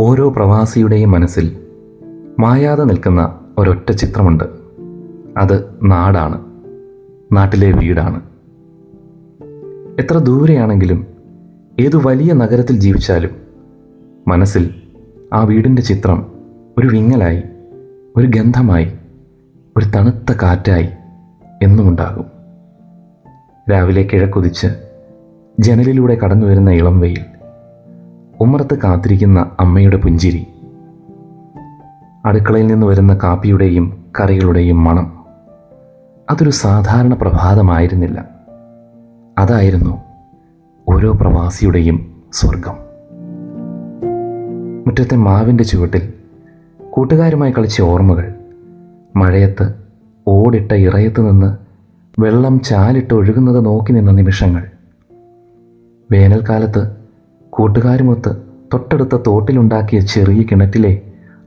ഓരോ പ്രവാസിയുടെയും മനസ്സിൽ മായാതെ നിൽക്കുന്ന ഒരൊറ്റ ചിത്രമുണ്ട്. അത് നാടാണ്. നാട്ടിലെ വീടാണ്. എത്ര ദൂരെയാണെങ്കിലും ഏതു വലിയ നഗരത്തിൽ ജീവിച്ചാലും മനസ്സിൽ ആ വീടിന്റെ ചിത്രം ഒരു വിങ്ങലായി ഒരു ഗന്ധമായി ഒരു തണുത്ത കാറ്റായി എന്നുമുണ്ടാകും. രാവിലെ കിഴക്കുതിച്ച് ജനലിലൂടെ കടന്നു വരുന്ന ഇളം വെയിൽ ഉമ്മറത്ത് കാത്തിരിക്കുന്ന അമ്മയുടെ പുഞ്ചിരി. അടുക്കളയിൽ നിന്ന് വരുന്ന കാപ്പിയുടെയും കറികളുടെയും മണം അതൊരു സാധാരണ പ്രഭാതമായിരുന്നില്ല. അതായിരുന്നു ഓരോ പ്രവാസിയുടെയും സ്വർഗം മുറ്റത്തെ മാവിന്റെ ചുവട്ടിൽ കൂട്ടുകാരുമായി കളിച്ച ഓർമ്മകൾ മഴയത്ത് ഓടിട്ട ഇറയത്ത് നിന്ന് വെള്ളം ചാലിട്ട് ഒഴുകുന്നത് നോക്കി നിന്ന നിമിഷങ്ങൾ. വേനൽക്കാലത്ത് കൂട്ടുകാരുമൊത്ത് തൊട്ടടുത്ത തോട്ടിലുണ്ടാക്കിയ ചെറിയ കിണറ്റിലെ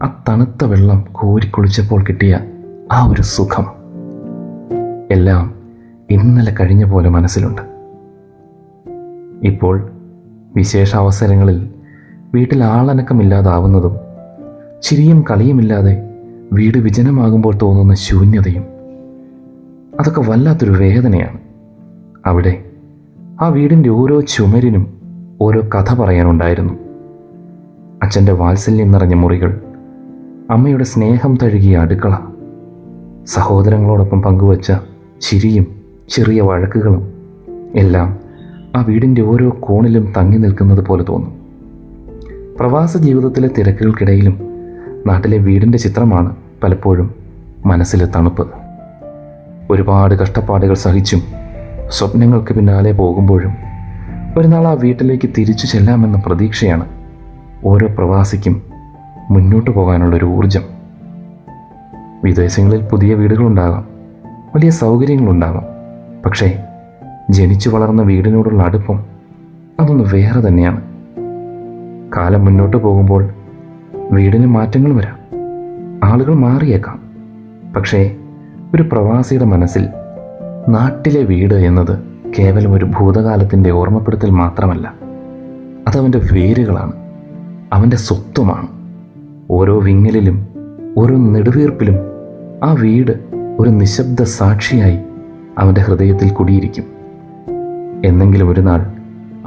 ആ തണുത്ത വെള്ളം കോരിക്കുളിച്ചപ്പോൾ കിട്ടിയ ആ ഒരു സുഖം. എല്ലാം ഇന്നലെ കഴിഞ്ഞ പോലെ മനസ്സിലുണ്ട്. ഇപ്പോൾ വിശേഷ അവസരങ്ങളിൽ വീട്ടിൽ ആളനക്കമില്ലാതാവുന്നതും ചിരിയും കളിയുമില്ലാതെ വീട് വിജനമാകുമ്പോൾ തോന്നുന്ന ശൂന്യതയും അതൊക്കെ വല്ലാത്തൊരു വേദനയാണ്. അവിടെ ആ വീടിന്റെ ഓരോ ചുമരിനും ഓരോ കഥ പറയാനുണ്ടായിരുന്നു. അച്ഛന്റെ വാത്സല്യം നിറഞ്ഞ മുറികൾ അമ്മയുടെ സ്നേഹം തഴുകിയ അടുക്കള സഹോദരങ്ങളോടൊപ്പം പങ്കുവച്ച ചിരിയും ചെറിയ വഴക്കുകളും എല്ലാം ആ വീടിന്റെ ഓരോ കോണിലും തങ്ങി നിൽക്കുന്നത് പോലെ തോന്നും. പ്രവാസ ജീവിതത്തിലെ തിരക്കുകൾക്കിടയിലും നാട്ടിലെ വീടിന്റെ ചിത്രമാണ് പലപ്പോഴും മനസ്സിലെ തണുപ്പ്. ഒരുപാട് കഷ്ടപ്പാടുകൾ സഹിച്ചും സ്വപ്നങ്ങൾക്ക് പിന്നാലെ പോകുമ്പോഴും ഒരു നാൾ ആ വീട്ടിലേക്ക് തിരിച്ചു ചെല്ലാമെന്ന പ്രതീക്ഷയാണ് ഓരോ പ്രവാസിക്കും മുന്നോട്ട് പോകാനുള്ളൊരു ഊർജം. വിദേശങ്ങളിൽ പുതിയ വീടുകളുണ്ടാകാം വലിയ സൗകര്യങ്ങളുണ്ടാകാം. പക്ഷേ ജനിച്ചു വളർന്ന വീടിനോടുള്ള അടുപ്പം അതൊന്ന് വേറെ തന്നെയാണ്. കാലം മുന്നോട്ട് പോകുമ്പോൾ വീടിന് മാറ്റങ്ങൾ വരാം ആളുകൾ മാറിയേക്കാം. പക്ഷേ ഒരു പ്രവാസിയുടെ മനസ്സിൽ നാട്ടിലെ വീട് എന്നത് കേവലം ഒരു ഭൂതകാലത്തിന്റെ ഓർമ്മപ്പെടുത്തൽ മാത്രമല്ല അതവന്റെ വേരുകളാണ് അവന്റെ സ്വത്വമാണ്. ഓരോ വിങ്ങലിലും ഓരോ നെടുവീർപ്പിലും ആ വീട് ഒരു നിശബ്ദ സാക്ഷിയായി അവന്റെ ഹൃദയത്തിൽ കുടിയിരിക്കും. എന്നെങ്കിലും ഒരു നാൾ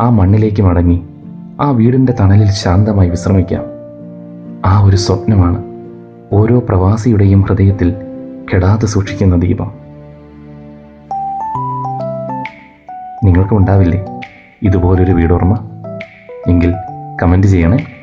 ആ മണ്ണിലേക്ക് മടങ്ങി ആ വീടിന്റെ തണലിൽ ശാന്തമായി വിശ്രമിക്കാം. ആ ഒരു സ്വപ്നമാണ് ഓരോ പ്രവാസിയുടെയും ഹൃദയത്തിൽ കെടാതെ സൂക്ഷിക്കുന്ന ദീപം. നിങ്ങൾക്കും ഉണ്ടാവില്ലേ ഇതുപോലൊരു വീടോർമ്മ? എങ്കിൽ കമന്റ് ചെയ്യണേ.